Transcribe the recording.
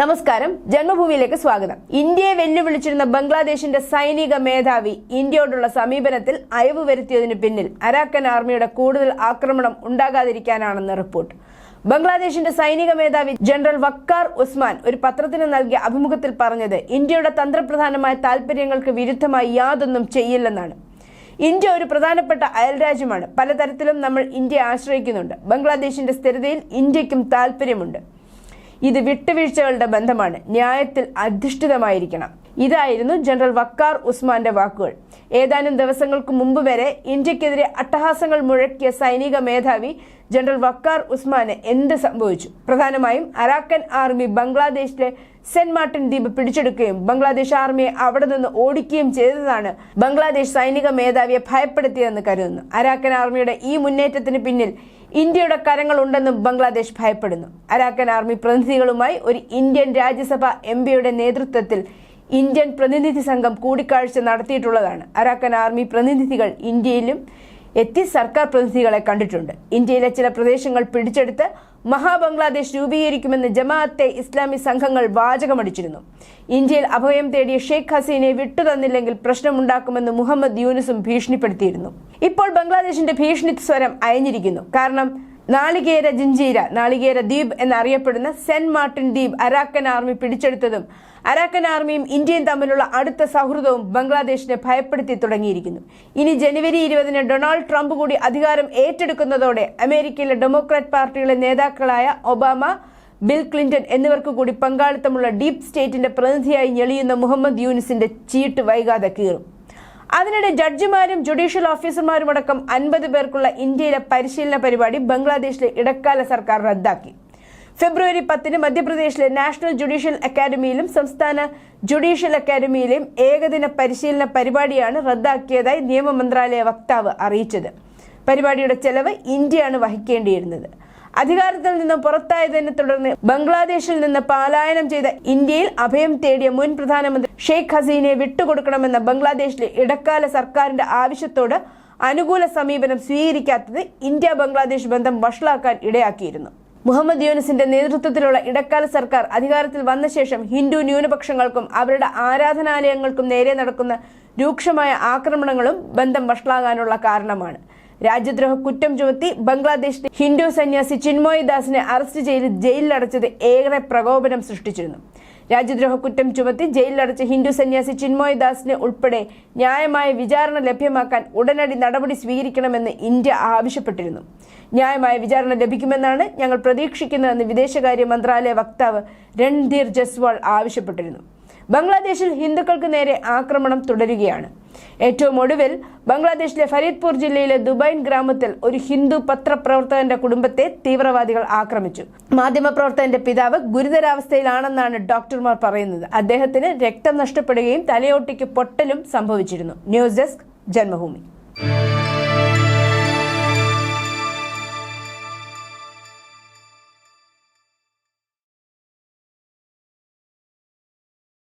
നമസ്കാരം. ജന്മഭൂമിയിലേക്ക് സ്വാഗതം. ഇന്ത്യയെ വെല്ലുവിളിച്ചിരുന്ന ബംഗ്ലാദേശിന്റെ സൈനിക മേധാവി ഇന്ത്യയോടുള്ള സമീപനത്തിൽ അയവ് വരുത്തിയതിന് പിന്നിൽ അരാക്കൻ ആർമിയുടെ കൂടുതൽ ആക്രമണം ഉണ്ടാകാതിരിക്കാനാണെന്ന് റിപ്പോർട്ട്. ബംഗ്ലാദേശിന്റെ സൈനിക മേധാവി ജനറൽ വക്കാർ ഉസ്മാൻ ഒരു പത്രത്തിന് നൽകിയ അഭിമുഖത്തിൽ പറഞ്ഞത് ഇന്ത്യയുടെ തന്ത്രപ്രധാനമായ താൽപര്യങ്ങൾക്ക് വിരുദ്ധമായി യാതൊന്നും ചെയ്യില്ലെന്നാണ്. ഇന്ത്യ ഒരു പ്രധാനപ്പെട്ട അയൽരാജ്യമാണ്. പലതരത്തിലും നമ്മൾ ഇന്ത്യയെ ആശ്രയിക്കുന്നുണ്ട്. ബംഗ്ലാദേശിന്റെ സ്ഥിരതയിൽ ഇന്ത്യക്കും താൽപ്പര്യമുണ്ട് ഇത് വിട്ടുവീഴ്ചകളുടെ ബന്ധമാണ്. ന്യായത്തിൽ അധിഷ്ഠിതമായിരിക്കണം. ഇതായിരുന്നു ജനറൽ വക്കാർ ഉസ്മാന്റെ വാക്കുകൾ. ഏതാനും ദിവസങ്ങൾക്ക് മുമ്പ് വരെ ഇന്ത്യക്കെതിരെ അട്ടഹാസങ്ങൾ മുഴക്കിയ സൈനിക മേധാവി ജനറൽ വക്കാർ ഉസ്മാന് എന്ത് സംഭവിച്ചു? പ്രധാനമായും അറാക്കൻ ആർമി ബംഗ്ലാദേശിലെ സെന്റ് മാർട്ടിൻ ദ്വീപ് പിടിച്ചെടുക്കുകയും ബംഗ്ലാദേശ് ആർമിയെ അവിടെ നിന്ന് ഓടിക്കുകയും ചെയ്തതാണ് ബംഗ്ലാദേശ് സൈനിക മേധാവിയെ ഭയപ്പെടുത്തിയതെന്ന് കരുതുന്നു. അരാക്കൻ ആർമിയുടെ ഈ മുന്നേറ്റത്തിന് പിന്നിൽ ഇന്ത്യയുടെ കരങ്ങൾ കരങ്ങളുണ്ടെന്നും ബംഗ്ലാദേശ് ഭയപ്പെടുന്നു. അരാക്കൻ ആർമി പ്രതിനിധികളുമായി ഒരു ഇന്ത്യൻ രാജ്യസഭ എം പിയുടെ നേതൃത്വത്തിൽ ഇന്ത്യൻ പ്രതിനിധി സംഘം കൂടിക്കാഴ്ച നടത്തിയിട്ടുള്ളതാണ്. അരാക്കൻ ആർമി പ്രതിനിധികൾ ഇന്ത്യയിലും എത്തി സർക്കാർ പ്രതിനിധികളെ കണ്ടിട്ടുണ്ട്. ഇന്ത്യയിലെ ചില പ്രദേശങ്ങൾ പിടിച്ചെടുത്ത് മഹാബംഗ്ലാദേശ് രൂപീകരിക്കുമെന്ന് ജമാഅത്തെ ഇസ്ലാമി സംഘങ്ങൾ വാചകമടിച്ചിരുന്നു. ഇന്ത്യയിൽ അഭയം തേടിയ ഷെയ്ഖ് ഹസീനെ വിട്ടുതന്നില്ലെങ്കിൽ പ്രശ്നമുണ്ടാക്കുമെന്ന് മുഹമ്മദ് യൂനുസും ഭീഷണിപ്പെടുത്തിയിരുന്നു. ഇപ്പോൾ ബംഗ്ലാദേശിന്റെ ഭീഷണി സ്വരം അയഞ്ഞിരിക്കുന്നു. കാരണം നാളികേര ജഞ്ചീര നാളികേര ദ്വീപ് എന്നറിയപ്പെടുന്ന സെന്റ് മാർട്ടിൻ ദ്വീപ് അരാക്കൻ ആർമി പിടിച്ചെടുത്തതും അരാക്കൻ ആർമിയും ഇന്ത്യയും തമ്മിലുള്ള അടുത്ത സൗഹൃദവും ബംഗ്ലാദേശിനെ ഭയപ്പെടുത്തി തുടങ്ങിയിരിക്കുന്നു. ഇനി ജനുവരി ഇരുപതിന് ഡൊണാൾഡ് ട്രംപ് കൂടി അധികാരം ഏറ്റെടുക്കുന്നതോടെ അമേരിക്കയിലെ ഡെമോക്രാറ്റ് പാർട്ടിയിലെ നേതാക്കളായ ഒബാമ ബിൽ ക്ലിന്റൺ എന്നിവർക്ക് കൂടി പങ്കാളിത്തമുള്ള ഡീപ് സ്റ്റേറ്റിന്റെ പ്രതിനിധിയായി ഞെളിയുന്ന മുഹമ്മദ് യൂനിസിന്റെ ചീട്ട് വൈകാതെ കീറും. അതിനിടെ ജഡ്ജിമാരും ജുഡീഷ്യൽ ഓഫീസർമാരും അടക്കം അൻപത് പേർക്കുള്ള ഇന്ത്യയിലെ പരിശീലന പരിപാടി ബംഗ്ലാദേശിലെ ഇടക്കാല സർക്കാർ റദ്ദാക്കി. ഫെബ്രുവരി പത്തിന് മധ്യപ്രദേശിലെ നാഷണൽ ജുഡീഷ്യൽ അക്കാദമിയിലും സംസ്ഥാന ജുഡീഷ്യൽ അക്കാദമിയിലെയും ഏകദിന പരിശീലന പരിപാടിയാണ് റദ്ദാക്കിയതായി നിയമ മന്ത്രാലയ വക്താവ് അറിയിച്ചത്. പരിപാടിയുടെ ചെലവ് ഇന്ത്യയാണ് വഹിക്കേണ്ടിയിരുന്നത്. അധികാരത്തിൽ നിന്ന് പുറത്തായതിനെ തുടർന്ന് ബംഗ്ലാദേശിൽ നിന്ന് പലായനം ചെയ്ത ഇന്ത്യയിൽ അഭയം തേടിയ മുൻ പ്രധാനമന്ത്രി ഷെയ്ഖ് ഹസീനെ വിട്ടുകൊടുക്കണമെന്ന ബംഗ്ലാദേശിലെ ഇടക്കാല സർക്കാരിന്റെ ആവശ്യത്തോട് അനുകൂല സമീപനം സ്വീകരിക്കാത്തത് ഇന്ത്യ ബംഗ്ലാദേശ് ബന്ധം വഷളാക്കാൻ ഇടയാക്കിയിരുന്നു. മുഹമ്മദ് യൂനിസിന്റെ നേതൃത്വത്തിലുള്ള ഇടക്കാല സർക്കാർ അധികാരത്തിൽ വന്ന ശേഷം ഹിന്ദു ന്യൂനപക്ഷങ്ങൾക്കും അവരുടെ ആരാധനാലയങ്ങൾക്കും നേരെ നടക്കുന്ന രൂക്ഷമായ ആക്രമണങ്ങളും ബന്ധം വഷളാകാനുള്ള കാരണമാണ്. രാജ്യദ്രോഹ കുറ്റം ചുമത്തി ബംഗ്ലാദേശിലെ ഹിന്ദു സന്യാസി ചിന്മോയ് അറസ്റ്റ് ചെയ്ത് ജയിലിലടച്ചത് ഏറെ പ്രകോപനം സൃഷ്ടിച്ചിരുന്നു. രാജ്യദ്രോഹ കുറ്റം ചുമത്തി ജയിലിലടച്ച ഹിന്ദു സന്യാസി ചിന്മോയ് ദാസിനെ ഉൾപ്പെടെ ന്യായമായ വിചാരണ ലഭ്യമാക്കാൻ ഉടനടി നടപടി സ്വീകരിക്കണമെന്ന് ഇന്ത്യ ആവശ്യപ്പെട്ടിരുന്നു. ന്യായമായ വിചാരണ ലഭിക്കുമെന്നാണ് ഞങ്ങൾ പ്രതീക്ഷിക്കുന്നതെന്ന് വിദേശകാര്യ മന്ത്രാലയ വക്താവ് രൺധീർ ജസ്വാൾ ആവശ്യപ്പെട്ടിരുന്നു. ബംഗ്ലാദേശിൽ ഹിന്ദുക്കൾക്ക് നേരെ ആക്രമണം തുടരുകയാണ്. ഏറ്റവും ഒടുവിൽ ബംഗ്ലാദേശിലെ ഫരീദ്പൂർ ജില്ലയിലെ ദുബൈൻ ഗ്രാമത്തിൽ ഒരു ഹിന്ദു പത്രപ്രവർത്തകന്റെ കുടുംബത്തെ തീവ്രവാദികൾ ആക്രമിച്ചു. മാധ്യമപ്രവർത്തകന്റെ പിതാവ് ഗുരുതരാവസ്ഥയിലാണെന്നാണ് ഡോക്ടർമാർ പറയുന്നത്. അദ്ദേഹത്തിന് രക്തം നഷ്ടപ്പെടുകയും തലയോട്ടിക്ക് പൊട്ടലും സംഭവിച്ചിരുന്നു. News desk Janmabhumi.